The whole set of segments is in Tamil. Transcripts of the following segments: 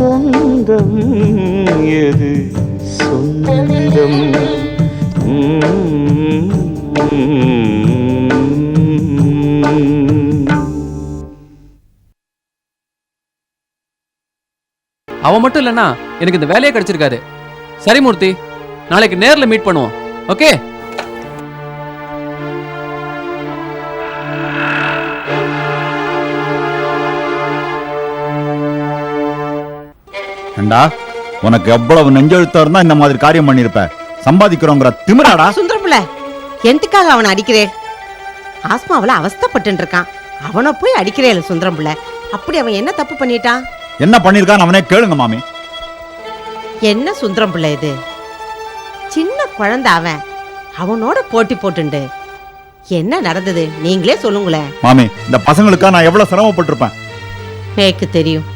சொந்தம் எது சொந்தம்? அவன் மட்டும் இல்லைன்னா எனக்கு இந்த வேலையே கிடைச்சிருக்காது. சரி மூர்த்தி நாளைக்கு நேரில் மீட் பண்ணுவோம். ஓகே ஏண்டா உனக்கு எவ்வளவு நெஞ்செழுத்தம் இருந்தா இந்த மாதிரி காரியம் பண்ணிருப்ப சம்பாதிக்கிறோங்கிற திமிராடா? சுந்தரப்புல எதுக்காக அவனை அடிக்கிறேன் ஆஸ்மாவில் அவஸ்தைப்பட்டு இருக்கான் அவனை போய் அடிக்கிறேன் சுந்தரம் பிள்ளை. அப்படி அவன் என்ன தப்பு பண்ணிட்டான்? என்ன பண்ணிருக்கான்னு அவனே கேளுங்க மாமி. என்ன சுந்தரம் பிள்ளை இது? சின்ன குழந்தை அவன். அவனோட போட்டி போட்டுண்டு. என்ன நடந்தது? நீங்களே சொல்லுங்களேன். மாமி இந்த பசங்களுக்கா நான் எவ்வளவு சிரமப்பட்டிருப்பேன். எனக்கு தெரியும்.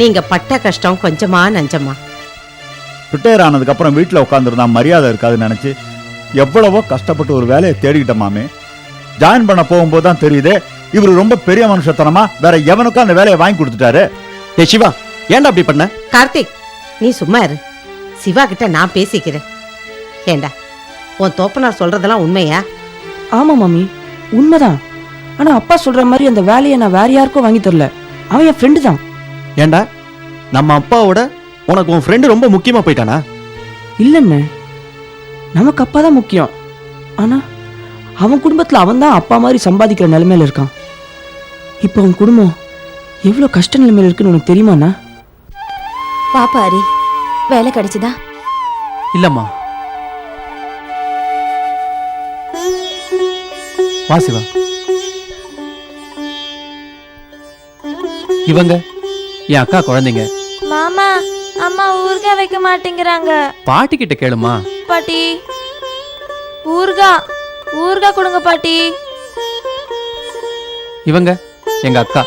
நீங்க பட்ட கஷ்டம் கொஞ்சமா நஞ்சமா. ரிட்டையர் ஆனதுக்கு அப்புறம் வீட்டுல உட்காந்துருந்தா மரியாதை இருக்காதுன்னு நினைச்சு எவ்வளவோ கஷ்டப்பட்டு ஒரு வேலையை தேடிக்கிட்டேன் மாமி. ஜாயின் பண்ண போகும்போது தான் தெரியுது இவர் ரொம்ப பெரிய மனுஷத்தனமா வேற எவனுக்கும் அந்த வேலையை வாங்கி கொடுத்துட்டாரு. ஏ சிவா ஏன்டா அப்படி பண்ண? கார்த்திக் நீ சும்மா இரு. சிவா கிட்ட நான் பேசிக்கிறேன். ஏண்டா உன் தோப்பனார் சொல்றதெல்லாம் உண்மையா? ஆமா மாமி உண்மைதான். ஆனா அப்பா சொல்ற மாதிரி அந்த வேலையை நான் வேற யாருக்கும் வாங்கி தரல. அவன் என் ஃப்ரெண்டு தான். ஏன்டா நம்ம அப்பாவோட உனக்கு உன் ஃப்ரெண்டு ரொம்ப முக்கியமா போயிட்டானா? இல்லைண்ணே. நமக்கு அப்பா தான் முக்கியம். ஆனா அவன் குடும்பத்துல அவன் தான் அப்பா மாதிரி சம்பாதிக்கிற நிலைமையில இருக்கான். இப்போ அவன் குடும்பம் எவ்வளோ கஷ்ட நிலைமையில இருக்குன்னு உனக்கு தெரியுமாண்ணா? பாப்பா ஹரி வேலை கிடைச்சதா? இல்லம்மா. வா சிவா. இவங்க? என் அக்கா குழந்தைங்க. மாமா அம்மா ஊறுகாய் வைக்க மாட்டேங்கிறாங்க. பாட்டி கிட்ட கேளுமா. பாட்டி. ஊறுகாய் ஊறுகாய் கொடுங்க பாட்டி. இவங்க எங்க அக்கா.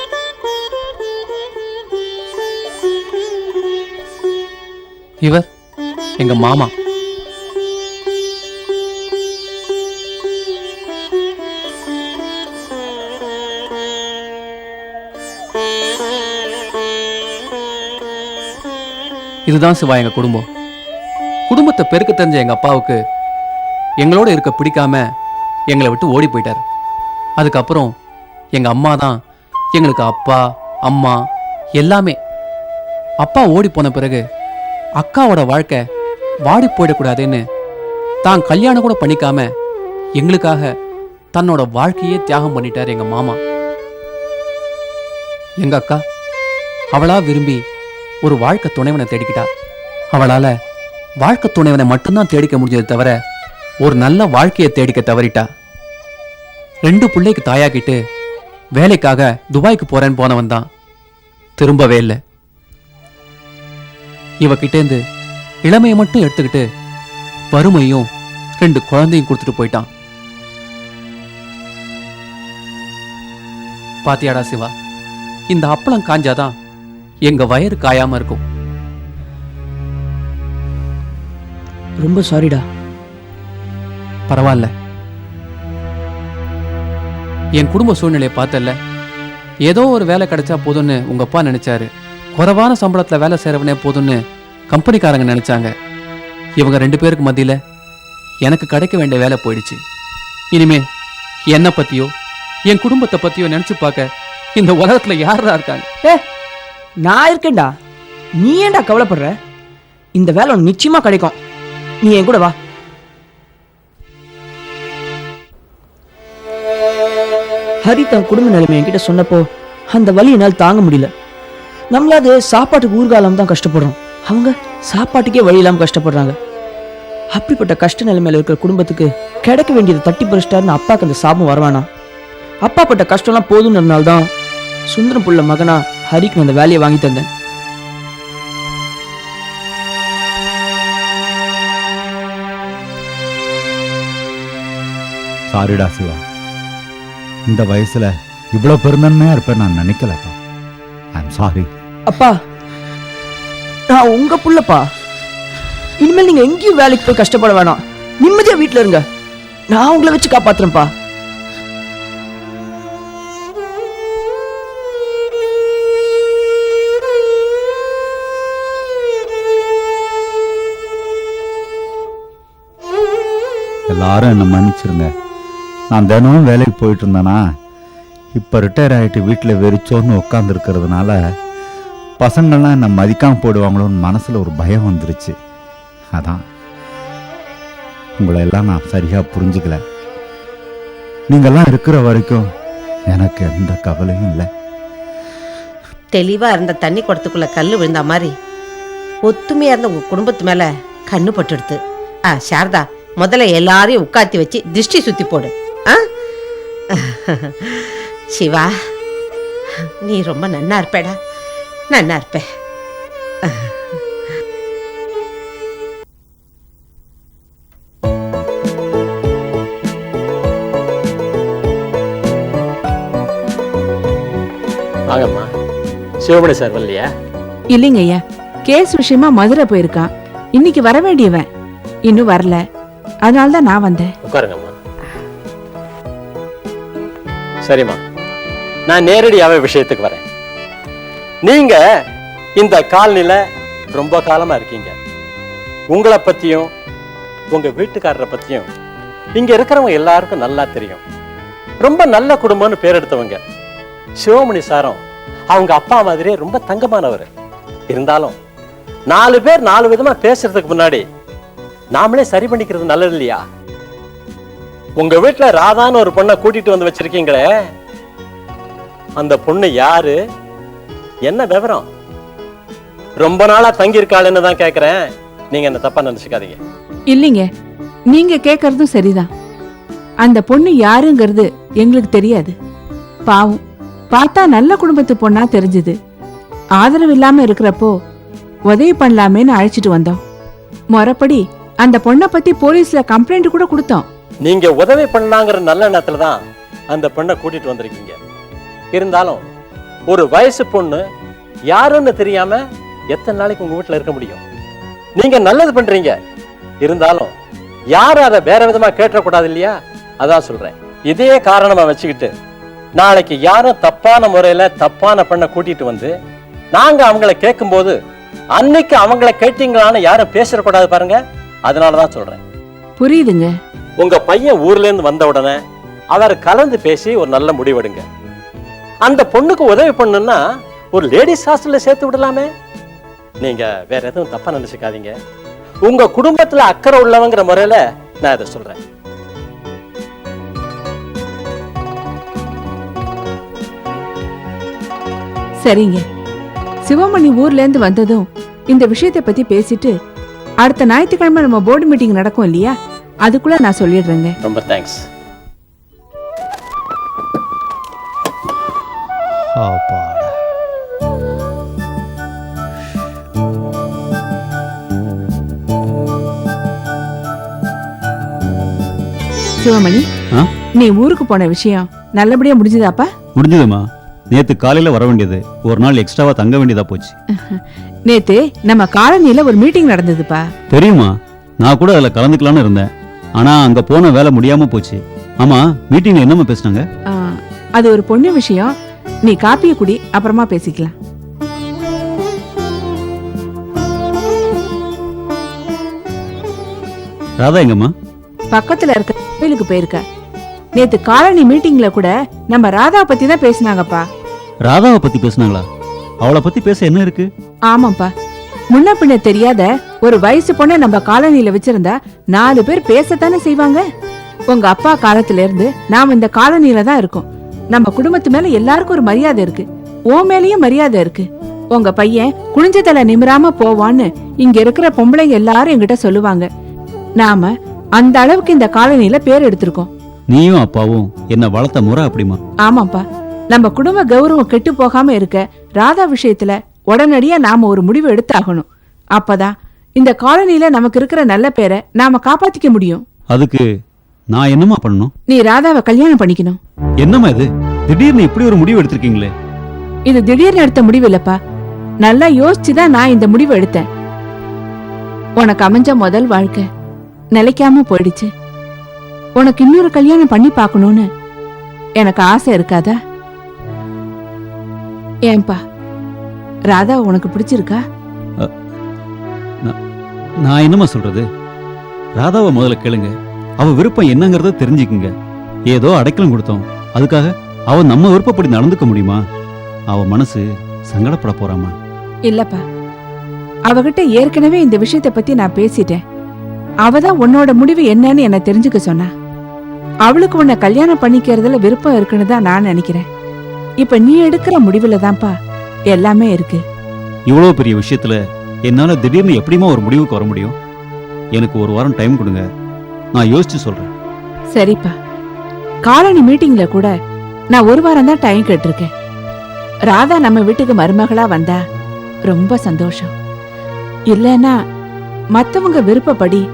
இவர் எங்க மாமா. இதுதான் சிவா எங்க குடும்பம். குடும்பத்தை பெருக்க தெரிஞ்ச எங்க அப்பாவுக்கு எங்களோட இருக்க பிடிக்காம எங்களை விட்டு ஓடி போயிட்டார். அதுக்கப்புறம் எங்க அம்மா தான் எங்களுக்கு அப்பா அம்மா எல்லாமே. அப்பா ஓடி போன பிறகு அக்காவோட வாழ்க்கை வாடி போயிடக்கூடாதுன்னு தான் கல்யாணம் கூட பண்ணிக்காம எங்களுக்காக தன்னோட வாழ்க்கையே தியாகம் பண்ணிட்டார் எங்க மாமா. எங்க அக்கா அவளா விரும்பி ஒரு வாழ்க்கை துணைவனை தேடிக்கிட்டா. அவளால வாழ்க்கை துணைவனை மட்டும்தான் தேடிக்க முடிஞ்சது தவிர ஒரு நல்ல வாழ்க்கையை தேடிக்க தவறிட்டா. ரெண்டு பிள்ளைக்கு தாயாக்கிட்டு வேலைக்காக துபாய்க்கு போறேன்னு போனவன் தான். திரும்பவே இல்லை. இவகிட்டேந்து இளமையை மட்டும் எடுத்துக்கிட்டு வறுமையும் ரெண்டு குழந்தையும் கொடுத்துட்டு போயிட்டான். பாத்தியாடா சிவா இந்த அப்பளம் காஞ்சாதான் எங்க வயிறு காயாம இருக்கும். ரொம்ப சாரிடா பரவாயில்ல என் குடும்ப சூழ்நிலையை பார்த்தல்ல. ஏதோ ஒரு வேலை கிடைச்சா போதும்னு உங்க அப்பா நினைச்சாரு. குறைவான சம்பளத்துல வேலை செய்றவனே போதும்னு கம்பெனிக்காரங்க நினைச்சாங்க. இவங்க ரெண்டு பேருக்கு மத்தியில எனக்கு கிடைக்க வேண்டிய வேலை போயிடுச்சு. இனிமே என்னை பத்தியோ என் குடும்பத்தை பத்தியோ நினைச்சு பார்க்க இந்த உலகத்துல யாரா இருக்காங்க? ஏ நான் இருக்கேன்டா. நீ ஏன்டா கவலைப்படுற? இந்த வேலை உனக்கு நிச்சயமா கிடைக்கும். நீ என் கூட வா. ஹரி தன் குடும்ப நிலைமை என்கிட்ட சொன்னப்போ அந்த வலி என்னால் தாங்க முடியல. நம்மளாவது சாப்பாட்டுக்கு ஊர்காலம் தான் கஷ்டப்படுறோம். அவங்க சாப்பாட்டுக்கே வழி இல்லாம கஷ்டப்படுறாங்க. அப்படிப்பட்ட கஷ்ட நிலைமையில் இருக்கிற குடும்பத்துக்கு கிடைக்க வேண்டியதை தட்டி பறிச்சிட்டாருன்னு அப்பாக்கு அந்த சாபம் வரவானா அப்பாப்பட்ட கஷ்டம்லாம் போதும்னு தான் சுந்தரம் புள்ள மகனா ஹரிக்கு நான் அந்த வேலையை வாங்கி தந்தேன். சாரிடா சிவா. இந்த வயசுல இவ்வளவு பெருந்தன்மையா இருப்பேன் நான் நினைக்கலப்பா. ஐம் சாரி அப்பா நான் உங்க புள்ளப்பா. இனிமேல் நீங்க எங்கேயும் வேலைக்கு போய் கஷ்டப்பட வேணாம். நிம்மதியா வீட்ல இருங்க. நான் உங்களை வச்சு காப்பாத்துறேன்ப்பா. எல்லாரும் என்னை மன்னிச்சிருங்க. நான் தினமும் வேலைக்கு போயிட்டு இருந்தேனா இப்போ ரிட்டையர் ஆகிட்டு வீட்டில் வெறிச்சோன்னு உட்காந்துருக்கிறதுனால பசங்கள்லாம் என்னை மதிக்காமல் போயிடுவாங்களோன்னு மனசில் ஒரு பயம் வந்துருச்சு. அதான். உங்களை எல்லாம் நான் சரியாக புரிஞ்சுக்கல. நீங்கள்லாம் இருக்கிற வரைக்கும் எனக்கு எந்த கவலையும் இல்லை. தெளிவா இருந்த தண்ணி குடத்துக்குள்ள கல் விழுந்த மாதிரி ஒத்துமையா இருந்த உங்க குடும்பத்து மேல கண்ணு பட்டுடுத்து. ஆ சாரதா முதல்ல எல்லாரையும் உட்காத்தி வச்சு திருஷ்டி சுத்தி போடு. ஆ? சிவா நீ ரொம்ப நன்னா இருப்பேடா. நன்னா இருப்ப. வாங்கம்மா. சிவமணி சார் வரலையா? இல்லைங்க ஐயா கேஸ் விஷயமா மதுரை போயிருக்கான். இன்னைக்கு வர வேண்டியவன். இன்னும் வரல. அதனால தான் நான் வந்தேன். உட்காருங்கம்மா. சரிம்மா. நான் நேரடியாகவே விஷயத்துக்கு வரேன். நீங்க இந்த காலனில ரொம்ப காலமா இருக்கீங்க. உங்களை பத்தியும் உங்க வீட்டுக்காரரை பத்தியும் இங்க இருக்கிறவங்க எல்லாருக்கும் நல்லா தெரியும். ரொம்ப நல்ல குடும்பம்னு பேர் எடுத்தவங்க. சிவமணி சாரம் அவங்க அப்பா மாதிரியே ரொம்ப தங்கமானவர். இருந்தாலும் நாலு பேர் நாலு விதமா பேசுறதுக்கு முன்னாடி நாமளே சரி பண்ணிக்கிறது நல்லது இல்லையா உங்க வீட்டுல ராதான்னு ஒரு பொண்ணை கூட்டிட்டு வந்து வச்சிருக்கீங்களே அந்த பொண்ணு யாரு? என்ன விவரம்? ரொம்ப நாளா தங்கி இருக்காளுன்னு தான் கேக்குறேன். நீங்க என்ன தப்பா நினைச்சுக்காதீங்க. இல்லைங்க நீங்க கேக்குறதும் சரிதான். அந்த பொண்ணு யாருங்கிறது எங்களுக்கு தெரியாது. பாவம் பார்த்தா நல்ல குடும்பத்து பொண்ணா தெரிஞ்சது. ஆதரவு இல்லாம இருக்கிறப்போ உதவி பண்ணலாமேன்னு அழைச்சிட்டு வந்தோம். முறப்படி அந்த பொண்ணை பத்தி போலீஸ்ல கம்ப்ளைண்ட் கூட கொடுத்தோம். நீங்க உதவி பண்ணாங்கிற நல்ல எண்ணத்துல தான் அந்த பெண்ணை கூட்டிட்டு வந்திருக்கீங்க. இருந்தாலும் ஒரு வயசு பொண்ணு யாருன்னு தெரியாம எத்தனை நாளைக்கு உங்க வீட்டுல இருக்க முடியும்? நீங்க நல்லது பண்றீங்க. இருந்தாலும் யாரும் அதை வேற விதமா கேட்டக்கூடாது இல்லையா? அதான் சொல்றேன். இதே காரணமா வச்சுக்கிட்டு நாளைக்கு யாரும் தப்பான முறையில தப்பான பெண்ணை கூட்டிட்டு வந்து நாங்க அவங்கள கேட்கும்போது அன்னைக்கு அவங்கள கேட்டீங்களான்னு யாரும் பேசிடக்கூடாது பாருங்க. அதனாலதான் சொல்றேன். புரியுதுங்க. உங்க பையன் ஊர்ல இருந்து வந்த உடனே அவர் கலந்து பேசி ஒரு நல்ல முடிவெடுங்க. அந்த பொண்ணுக்கு உதவி பண்ணுன்னா ஒரு லேடிஸ் ஹாஸ்டல்ல சேர்த்து விடலாமே. நீங்க வேற எதுவும் தப்பா நினைச்சுக்காதீங்க. உங்க குடும்பத்துல அக்கறை உள்ளவங்கிற முறையில நான் இதை சொல்றேன். சரிங்க. சிவமணி ஊர்ல இருந்து வந்ததும் இந்த விஷயத்தை பத்தி பேசிட்டு அடுத்த ஞாயிற்றுக்கிழமை நம்ம போர்டு மீட்டிங் நடக்கும் இல்லையா? அதுக்குள்ள நான் சொல்லிடுறேங்க. ரொம்ப தேங்க்ஸ் சிவமணி ஆ? நீ ஊருக்கு போன விஷயம் நல்லபடியா முடிஞ்சதாப்பா? முடிஞ்சதுமா நேத்து காலையில வர வேண்டியது. ஒரு நாள் எக்ஸ்ட்ராவா தங்க வேண்டியதா போச்சு. நேத்து நம்ம காலனில ஒரு மீட்டிங் நடந்ததுப்பா. தெரியுமா? நான் கூட அதுல கலந்துக்கலாம்னு இருந்தேன். ஆனா அங்க போன வேலை முடியாம போச்சு. ஆமா மீட்டிங்ல என்னம்மா பேசுனாங்க? ஆ, அது ஒரு பொண்ணு விஷயம். நீ காப்பிய குடி அப்புறமா பேசிக்கலாம். ராதா எங்கம்மா? பக்கத்துல இருக்க கோயிலுக்கு போயிருக்க. நேத்து காலனி மீட்டிங்ல கூட நம்ம ராதா பத்தி தான் பேசினாங்கப்பா. ராதாவை பத்தி பேசுனாங்களா? அவளை பத்தி பேச என்ன இருக்கு? ஆமாப்பா. முன்ன பின்ன தெரியாத ஒரு வயசு பொண்ணை நம்ம காலனில வச்சிருந்தா நாலு பேர் பேசத்தானே செய்வாங்க? உங்க அப்பா காலத்துல இருந்து நாம இந்த காலனில தான் இருக்கோம். நம்ம குடும்பத்து மேல எல்லாருக்கும் ஒரு மரியாதை இருக்கு. உன் மேலயும் மரியாதை இருக்கு. உங்க பையன் குனிஞ்ச தலை நிமிராம போவான்னு இங்க இருக்கிற பொம்பளைங்க எல்லாரும் என்கிட்ட சொல்லுவாங்க. நாம அந்த அளவுக்கு இந்த காலனில பேர் எடுத்திருக்கோம். நீயும் அப்பாவும் என்ன வளர்த்த முறை அப்படிமா? ஆமாப்பா. நம்ம குடும்ப கௌரவம் கெட்டு போகாம இருக்க ராதா விஷயத்துல உடனடியா நாம ஒரு முடிவு எடுத்தாகணும். அப்பதான் இந்த காலனில நமக்கு இருக்கிற நல்ல பேரை நாம காப்பாத்திக்க முடியும். அதுக்கு நான் என்னம்மா பண்ணணும்? நீ ராதாவை கல்யாணம் பண்ணிக்கணும். என்னம்மா இது? திடீர்னு இப்படி ஒரு முடிவு எடுத்திருக்கீங்களே. இது திடீர்னு எடுத்த முடிவு இல்லப்பா. நல்லா யோசிச்சுதான் நான் இந்த முடிவு எடுத்தேன். உனக்கு அமைஞ்ச முதல் வாழ்க்கை நிலைக்காம போயிடுச்சு. உனக்கு இன்னொரு கல்யாணம் பண்ணி பார்க்கணும்னு எனக்கு ஆசை இருக்காதா? ஏன்பா ராதா உனக்கு பிடிச்சிருக்கா? நான் என்னம்மா சொல்றது? ராதாவை முதல்ல கேளுங்க. அவ விருப்பம் என்னங்கறத தெரிஞ்சுக்குங்க. ஏதோ அடைக்கலம் கொடுத்தோம். அதுக்காக அவ நம்ம விருப்பப்படி நடந்துக்க முடியுமா? அவ மனசு சங்கடப்பட போறாமா இல்லப்பா. அவகிட்ட ஏற்கனவே இந்த விஷயத்தை பத்தி நான் பேசிட்டேன். அவ தான் உன்னோட முடிவு என்னன்னு என்ன தெரிஞ்சுக்க சொன்னா. அவளுக்கு உன்னை கல்யாணம் பண்ணிக்கிறதுல விருப்பம் இருக்குன்னு தான் நான் நினைக்கிறேன். இப்ப நீ எடுக்கிற முடிவுல தான்ப்பா எல்லாமே இருக்கு. இவ்வளவு பெரிய விஷயத்துல என்னால திடீர்னு எப்படிமா ஒரு முடிவுக்கு வர முடியும்? எனக்கு ஒரு வாரம் டைம் கொடுங்க. நான் யோசிச்சு சொல்றேன். சரிப்பா. காலனி மீட்டிங்ல கூட நான் ஒரு வாரம் தான் டைம் கேட்டிருக்கேன். ராதா நம்ம வீட்டுக்கு மருமகளா வந்தா ரொம்ப சந்தோஷம். இல்லைன்னா மத்தவங்க விருப்பப்படி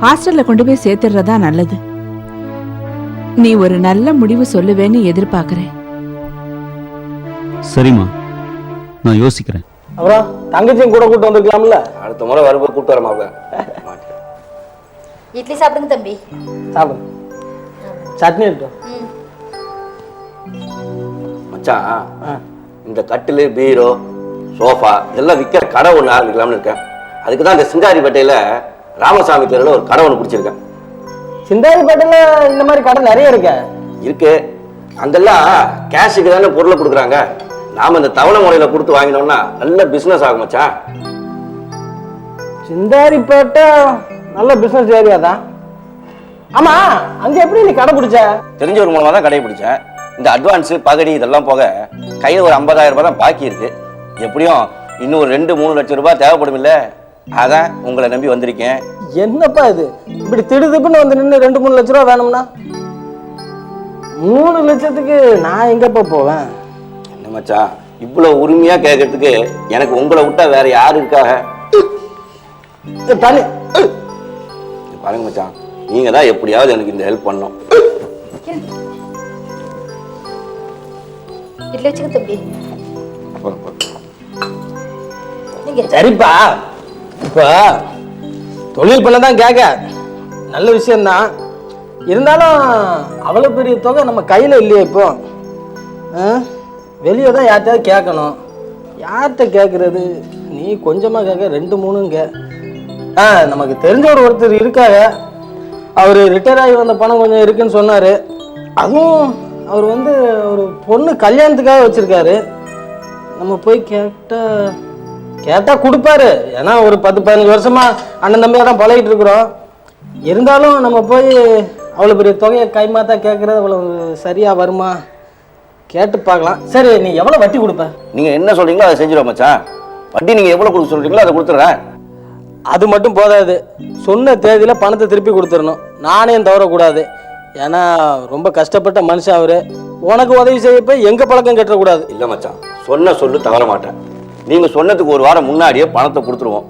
ஹாஸ்டல்ல கொண்டு போய் சேர்த்துடுறதா நல்லது. நீ ஒரு நல்ல முடிவு சொல்லுவேன்னு எதிர்பார்க்கறேன். சரிம்மா நான் யோசிக்கிறேன். அப்புறம் தங்கச்சியும் கூட கூட்டு வந்திருக்கலாம்ல? அடுத்த முறை வரும்போது கூப்பிட்டு வர மாப்ள இட்லி சாப்பிடுங்க தம்பி. சாப்பிடு. சட்னி இருக்கட்டும் மச்சான் ஆ. இந்த கட்டிலு பீரோ சோஃபா இதெல்லாம் விற்கிற கடை ஒன்று ஆரம்பிக்கலாம்னு இருக்கேன். அதுக்கு தான் இந்த சிங்காரிப்பேட்டையில் ராமசாமி தெருவில் ஒரு கடை ஒன்று பிடிச்சிருக்கேன். சிந்தாதிப்பேட்டையில் இந்த மாதிரி கடை நிறைய இருக்கு. இருக்கு. அங்கெல்லாம் கேஷுக்கு தானே பொருளை கொடுக்குறாங்க. நாம இந்த தவணை முறையில் கொடுத்து வாங்கினோம்னா நல்ல பிஸ்னஸ் ஆகும் மச்சான் சிந்தாரிப்பேட்டை நல்ல பிசினஸ் ஏரியா தான். ஆமா அங்க எப்படி நீ கடை பிடிச்ச? தெரிஞ்சவர் மூலமாக தான் கடையை பிடிச்சேன். இந்த அட்வான்ஸு பகடி இதெல்லாம் போக கையில் ஒரு ஐம்பதாயிரம் ரூபாய் தான் பாக்கி இருக்கு. எப்படியும் இன்னும் ஒரு ரெண்டு மூணு லட்சம் ரூபாய் தேவைப்படும் இல்ல அதான் உங்களை நம்பி வந்திருக்கேன். என்னப்பா இது? இப்படி திடுதிப்புன்னு வந்து நின்று ரெண்டு மூணு லட்ச ரூபா வேணும்னா? மூணு லட்சத்துக்கு நான் எங்கப்பா போவேன்? என்ன மச்சான் இவ்வளவு உரிமையா கேட்கறதுக்கு எனக்கு உங்களை விட்டா வேற யாரு இருக்காக பாருங்க மச்சான் நீங்க தான் எப்படியாவது எனக்கு இந்த ஹெல்ப் இட்லி வச்சுக்க தம்பி. சரிப்பா. இப்போ தொழில் பண்ண தான் கேட்க நல்ல விஷயம்தான். இருந்தாலும் அவ்வளோ பெரிய தொகை நம்ம கையில் இல்லையே இப்போ. வெளியே தான் யார்கிட்டயாவது கேட்கணும். யார்கிட்ட கேட்குறது? நீ கொஞ்சமாக கேட்க ரெண்டு மூணுங்க. ஆ நமக்கு தெரிஞ்சவர் ஒருத்தர் இருக்காங்க. அவர் ரிட்டையர் ஆகி வந்த பணம் கொஞ்சம் இருக்குன்னு சொன்னார். அதுவும் அவர் வந்து ஒரு பொண்ணு கல்யாணத்துக்காக வச்சுருக்காரு. நம்ம போய் கேட்டால் கேட்டா கொடுப்பாரு. ஏன்னா ஒரு பத்து பதினஞ்சு வருஷமா அண்ணன் தம்பியா தான் பழகிட்டு இருக்கிறோம். இருந்தாலும் நம்ம போய் அவ்வளோ பெரிய தொகையை கைமாத்தா கேட்கறது அவ்வளவு சரியா வருமா? கேட்டு பார்க்கலாம். சரி நீ எவ்வளோ வட்டி கொடுப்ப? நீங்க என்ன சொல்றீங்களோ அதை செஞ்சிருவோம் மச்சான். வட்டி நீங்க எவ்வளவு கொடுக்க சொல்றீங்களோ அதை கொடுத்துறேன் அது மட்டும் போதாது. சொன்ன தேதியில பணத்தை திருப்பி கொடுத்துடணும். நாணயம் தவறக்கூடாது. ஏன்னா ரொம்ப கஷ்டப்பட்ட மனுஷன் அவரு. உனக்கு உதவி செய்ய போய் எங்க பழக்கம் கட்டக்கூடாது. இல்ல மச்சான். சொன்ன சொல்லு தவற மாட்டேன். நீங்க சொன்னதுக்கு ஒரு வாரம் முன்னாடியே பணத்தை கொடுத்துருவோம்.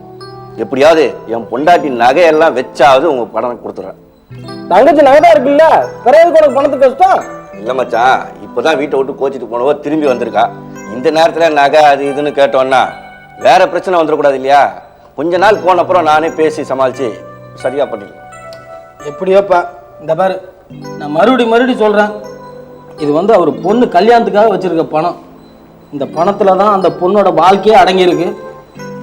எப்படியாவது என் பொண்டாட்டி நகையெல்லாம் வச்சாவது உங்க பணம் கொடுத்துறேன். தங்கச்சி நகை தான் இருக்குல்ல? பிறகு உனக்கு பணத்துக்கு கஷ்டம்? இல்ல மச்சான் இப்பதான் வீட்டை விட்டு கோச்சிட்டு போனவ திரும்பி வந்திருக்கா. இந்த நேரத்துல நகை அது இதுன்னு கேட்டோன்னா வேற பிரச்சனை வந்துடக்கூடாது இல்லையா? கொஞ்ச நாள் போன அப்புறம் நானே பேசி சமாளிச்சு சரியா பண்ணிக்கலாம். எப்படியோப்பா இந்த பாரு நான் மறுபடி மறுபடி சொல்கிறேன் இது வந்து அவர் பொண்ணு கல்யாணத்துக்காக வச்சிருக்க பணம். இந்த பணத்துல தான் அந்த பொண்ணோட வாழ்க்கையே அடங்கியிருக்கு.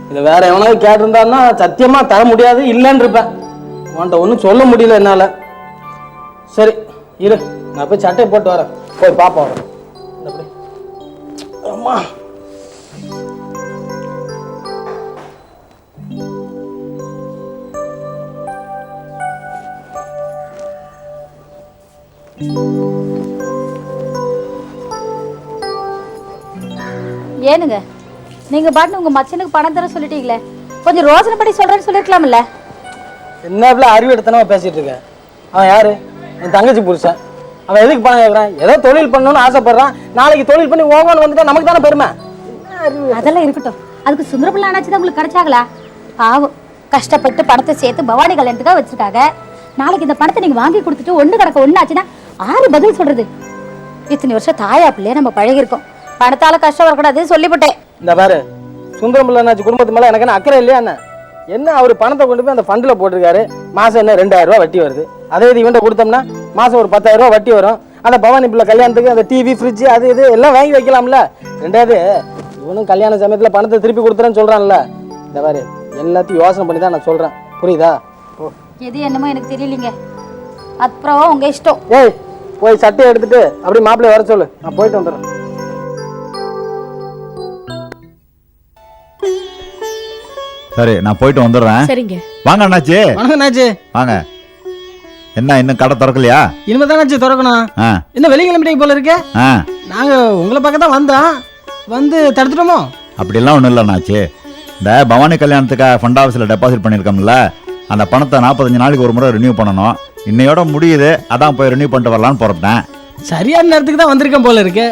இதை வேற எவனாவது கேட்டிருந்தான்னா சத்தியமா தர முடியாது இல்லைன்னு இருப்பேன். உன்கிட்ட ஒன்றும் சொல்ல முடியல என்னால். சரி இரு. நான் போய் சட்டையை போட்டு வரேன். போய் பார்ப்போம் வரேன் அப்படி. அம்மா. ஏனுங்க நீங்க பாட்டு உங்க மச்சனுக்கு பணம் தர சொல்லிட்டீங்களே கொஞ்சம் ரோசனை படி சொல்றேன்னு சொல்லிருக்கலாம்ல. என்ன இப்படி அறிவெடுத்தனமா பேசிட்டு இருக்க அவன் யாரு? என் தங்கச்சி புருஷன். அவன் எதுக்கு பணம் கேட்கறான் ஏதோ தொழில் பண்ணணும்னு ஆசைப்படுறான். நாளைக்கு தொழில் பண்ணி ஓகோன்னு வந்துட்டா நமக்கு தானே பெருமை? அதெல்லாம் இருக்கட்டும். அதுக்கு சுந்தரபிள்ளை அண்ணாச்சி தான் உங்களுக்கு கிடைச்சாங்களா? பாவம். கஷ்டப்பட்டு பணத்தை சேர்த்து பவானி கல்யாணத்துக்காக வச்சிருக்காங்க. நாளைக்கு இந்த பணத்தை நீங்க வாங்கி கொடுத்துட்டு ஒண்ணு கிடக்க ஒண்ணு ஆச்சுன்னா ஆறு பதில் சொல்றது. இத்தனை வருஷம் தாயா பிள்ளைய நம்ம பழகிருக்கோம் பணத்தால கஷ்டம் வரக்கூடாது சொல்லிவிட்டேன். இந்த பாரு சுந்தரம் பிள்ளைனாச்சு குடும்பத்து மேல எனக்கு என்ன அக்கறை இல்லையா என்ன? என்ன அவர் பணத்தை கொண்டு போய் அந்த ஃபண்டில் போட்டிருக்காரு? மாசம் என்ன ரெண்டாயிரம் ரூபாய் வட்டி வருது. அதே இது இவன்ட்ட கொடுத்தோம்னா மாசம் ஒரு பத்தாயிரம் ரூபாய் வட்டி வரும். அந்த பவானி பிள்ளை கல்யாணத்துக்கு அந்த டிவி ஃப்ரிட்ஜ் அது இது எல்லாம் வாங்கி வைக்கலாம்ல. ரெண்டாவது இவனும் கல்யாண சமயத்துல பணத்தை திருப்பி கொடுத்துறேன்னு சொல்றான்ல. இந்த பாரு எல்லாத்தையும் யோசனை பண்ணி தான் நான் சொல்றேன். புரியுதா? ஓ எது என்னமோ எனக்கு தெரியலீங்க. அப்புறம் உங்க இஷ்டம். ஏய் போய் சட்டையை எடுத்துட்டு அப்படி மாப்பிள்ளை வர சொல்லு. நான் போயிட்டு வந்துடுறேன். சரி நான் போயிட்டு வந்துடுறேன். சரிங்க. வாங்க அண்ணாச்சி. வணக்கம் நாச்சு வாங்க. என்ன இன்னும் கடை திறக்கலையா? இனிமே தான் நாச்சு திறக்கணும். ஆ. என்ன வெளி கிளம்பிட்டீங்க போல இருக்கே. ஆ. நாங்க உங்களை பக்கம் தான் வந்தோம். வந்து தடுத்துட்டோமோ? அப்படிலாம் ஒன்றும் இல்லை அண்ணாச்சி. இந்த பவானி கல்யாணத்துக்காக ஃபண்ட் ஆஃபீஸில் டெபாசிட் பண்ணியிருக்கோம்ல அந்த பணத்தை நாற்பத்தஞ்சு நாளைக்கு ஒரு முறை ரினியூ பண்ணணும். இன்னையோட முடியுது அதான் போய் ரினியூ பண்ணிட்டு வரலான்னு புறப்பட்டேன். சரியான நேரத்துக்கு தான் வந்திருக்கேன் போல இருக்கு.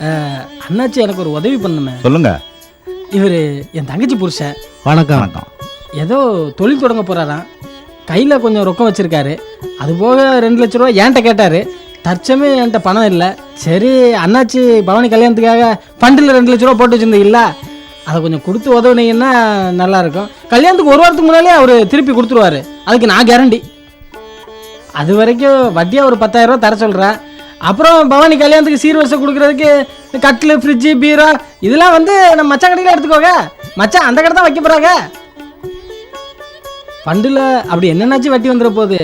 அஹ், அண்ணாச்சி எனக்கு ஒரு உதவி பண்ணுமே சொல்லுங்க. இவர் என் தங்கச்சி புருஷன். வணக்கம் வணக்கம். ஏதோ தொழில் தொடங்க போறாராம். கையில் கொஞ்சம் ரொக்கம் வச்சிருக்காரு. அது போக ரெண்டு லட்ச ரூபா என்கிட்ட கேட்டார். தற்சமயம் என்கிட்ட பணம் இல்லை. சரி அண்ணாச்சி பவானி கல்யாணத்துக்காக ஃபண்டில் ரெண்டு லட்ச ரூபா போட்டு வச்சிருந்தீங்களா அதை கொஞ்சம் கொடுத்து உதவுனீங்கன்னா நல்லா இருக்கும். கல்யாணத்துக்கு ஒரு வாரத்துக்கு முன்னாலே அவர் திருப்பி கொடுத்துருவாரு. அதுக்கு நான் கேரண்டி அது வரைக்கும் வட்டியாக ஒரு பத்தாயிரம் ரூபா தர சொல்கிறேன் அப்புறம் பவானி கல்யாணத்துக்கு சீர்வரிசை கொடுக்கறதுக்கு கட்டிலு ஃப்ரிட்ஜு பீரோ இதெல்லாம் வந்து நம்ம மச்சான் கடையில் எடுத்துக்கோங்க. மச்சான் அந்த கடை தான் வைக்க போகிறாங்க பண்டில் அப்படி என்னென்னாச்சு வட்டி வந்துட போகுது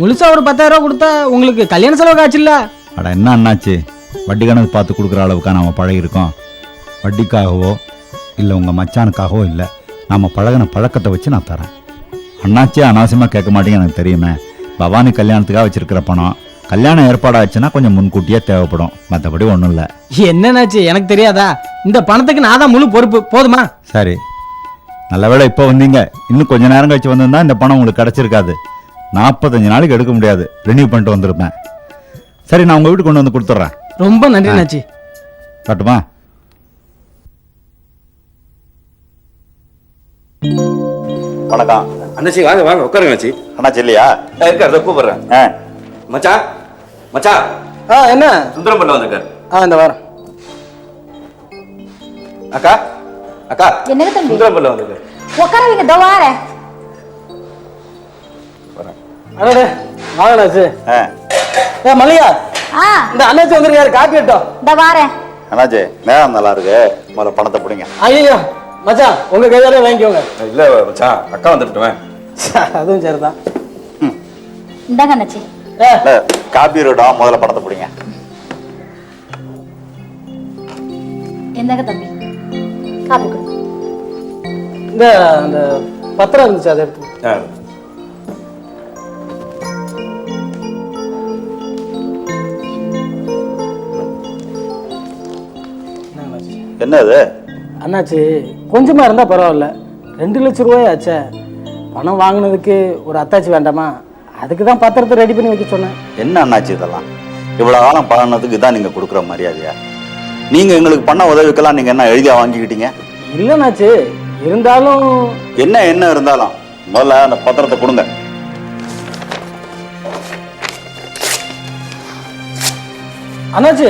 முழுசாக ஒரு பத்தாயிரம் கொடுத்தா உங்களுக்கு கல்யாண செலவு ஆச்சு இல்லை? அட என்ன அண்ணாச்சு? வட்டி கணக்கு பார்த்து கொடுக்குற அளவுக்கா நம்ம பழகிருக்கோம் வட்டிக்காகவோ இல்லை உங்கள் மச்சானுக்காகவோ இல்லை. நாம் பழகின பழக்கத்தை வச்சு நான் தரேன். அண்ணாச்சியே அனாவசியமாக கேட்க மாட்டேங்க எனக்கு தெரியுமே. பவானி கல்யாணத்துக்காக வச்சுருக்கிற பணம். கல்யாணம் ஏற்பாடாச்சுன்னா கொஞ்சம் முன்கூட்டியே தேவைப்படும். மற்றபடி ஒன்றும் இல்லை. என்னன்னாச்சு? எனக்கு தெரியாதா? இந்த பணத்துக்கு நான் தான் முழு பொறுப்பு. போதுமா? சரி. நல்ல வேளை இப்போ வந்தீங்க. இன்னும் கொஞ்ச நேரம் கழிச்சு வந்திருந்தா இந்த பணம் உங்களுக்கு கிடைச்சிருக்காது. நாற்பத்தஞ்சு நாளைக்கு எடுக்க முடியாது. ரினியூ பண்ணிட்டு வந்திருப்பேன். சரி நான் உங்கள் வீட்டுக்கு கொண்டு வந்து கொடுத்துட்றேன். ரொம்ப நன்றி நாச்சி. கட்டுமா வணக்கம். அண்ணாச்சி வாங்க வாங்க உட்காருங்க அண்ணாச்சி அண்ணாச்சி இல்லையா? இருக்காரு கூப்பிடுறேன். ஆ. மச்சான் மச்சான் ஆ என்ன? சுந்தரம் பண்ண வந்திருக்காரு. ஆ இந்த வாரம். அக்கா அக்கா என்னங்க தம்பி? சுந்தரம் பண்ண வந்திருக்காரு. உட்காரவீங்க இதோ வாரேன். அடடே வாங்க ஆ. ஏ மல்லிகா. ஆ. இந்த அண்ணாச்சி வந்திருக்காரு காப்பி எடுத்தோம். இந்த வாரேன். அண்ணாச்சி நேரம் நல்லா இருக்கு முதல்ல பணத்தை பிடிங்க. ஐயோ மச்சான் உங்க கையாலே வாங்கிக்கோங்க. இல்ல மச்சான் அக்கா வந்துட்டுவேன். அதுவும் சரிதான். இந்தாங்க அண்ணாச்சி. காப்பி ரோடம் முதல்ல பணத்தை பிடிங்க. இந்தாங்க தம்பி? காப்பி கொடு. இந்த அந்த பத்திரம் இருந்துச்சு அதை எடுத்து ஆ. இந்தாங்க அண்ணாச்சி. என்ன இது அண்ணாச்சி கொஞ்சமா இருந்தா பரவாயில்ல. ரெண்டு லட்சம் ரூபாய் ஆச்சே பணம் வாங்கினதுக்கு ஒரு அத்தாச்சி வேண்டாமா? அதுக்கு தான் பத்திரத்தை ரெடி பண்ணி வைக்க சொன்னேன். என்ன அண்ணாச்சி இதெல்லாம்? இவ்வளவு காலம் பழனதுக்கு இதான் நீங்க கொடுக்குற மரியாதையா? நீங்க எங்களுக்கு பண்ண உதவிக்கெல்லாம் நீங்க என்ன எழுதியா வாங்கிக்கிட்டீங்க? இல்லைண்ணாச்சு இருந்தாலும் என்ன என்ன இருந்தாலும் முதல்ல அந்த பத்திரத்தை கொடுங்க. அண்ணாச்சி.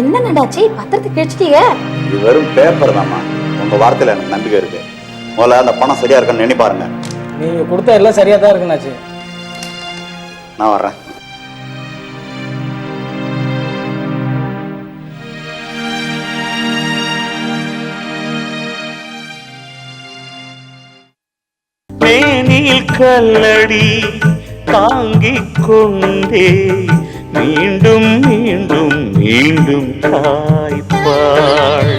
என்ன நடாச்சி பத்திரத்தை கிழிச்சிட்டீங்க? இது வெறும் பேப்பர் தாம்மா. உங்க வார்த்தையில எனக்கு நம்பிக்கை இருக்கு. முதல்ல அந்த பணம் சரியா இருக்கான்னு எண்ணி பாருங்க நீங்க கொடுத்த எல்லாம் சரியா தான் இருக்குண்ணாச்சு நான் வர்றேன். மேனில் கல்லடி தாங்கிக் கொண்டே மீண்டும் மீண்டும் மீண்டும் தாய்ப்பால்